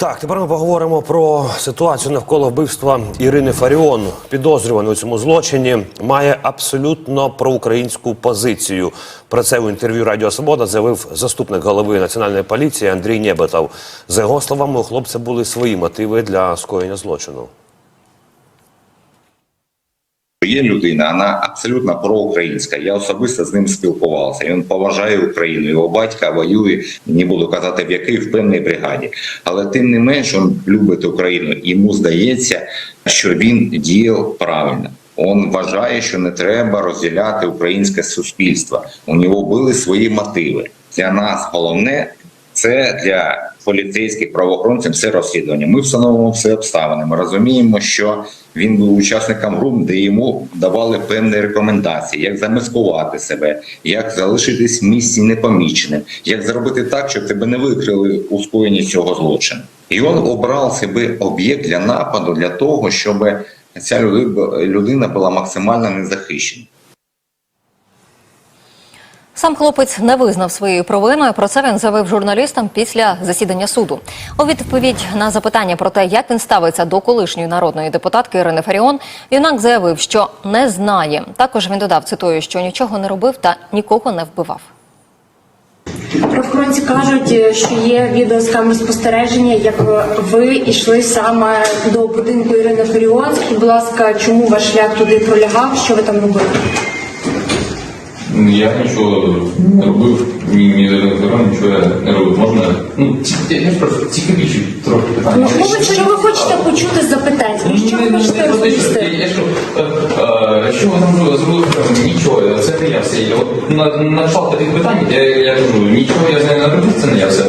Так, тепер ми поговоримо про ситуацію навколо вбивства Ірини Фаріон. Підозрюваний у цьому злочині має абсолютно проукраїнську позицію. Про це в інтерв'ю Радіо Свобода заявив заступник голови національної поліції Андрій Нєбетов. За його словами, у хлопця були свої мотиви для скоєння злочину. Є людина, вона абсолютно проукраїнська. Я особисто з ним спілкувався. Він поважає Україну. Його батька воює, не буду казати в якій в певній бригаді. Але тим не менш він любить Україну. Йому здається, що він діяв правильно. Він вважає, що не треба розділяти українське суспільство. У нього були свої мотиви. Для нас головне це для поліцейських правоохоронців все розслідування. Ми встановимо все обставини. Ми розуміємо, що він був учасником груп, де йому давали певні рекомендації, як замаскувати себе, як залишитись в місці непоміченим, як зробити так, щоб тебе не викрили у скоєнні цього злочину. І він обрав себе об'єкт для нападу для того, щоб ця люди- людина була максимально незахищена. Сам хлопець не визнав своєю провиною. Про це він заявив журналістам після засідання суду. У відповідь на запитання про те, як він ставиться до колишньої народної депутатки Ірини Фаріон, юнак заявив, що не знає. Також він додав, цитую, що нічого не робив та нікого не вбивав. Правоохоронці кажуть, що є відео з камер спостереження, як ви йшли саме до будинку Ірини Фаріон. Будь ласка, чому ваш шлях туди пролягав? Що ви там робили? Ну, Я нічого не робив, ні, ні Директора, нічого я не робив. Можна. Ну, ці- просто цікавіші трохи питання. Можливо, що ви хочете почути запитати? Що ви хочете розповісти? Я що, е, е, що ви там зробили? Нічого, це не я все. Я от на- Надійшло таких питань, я, я кажу, нічого я з нею не робив, це не я все.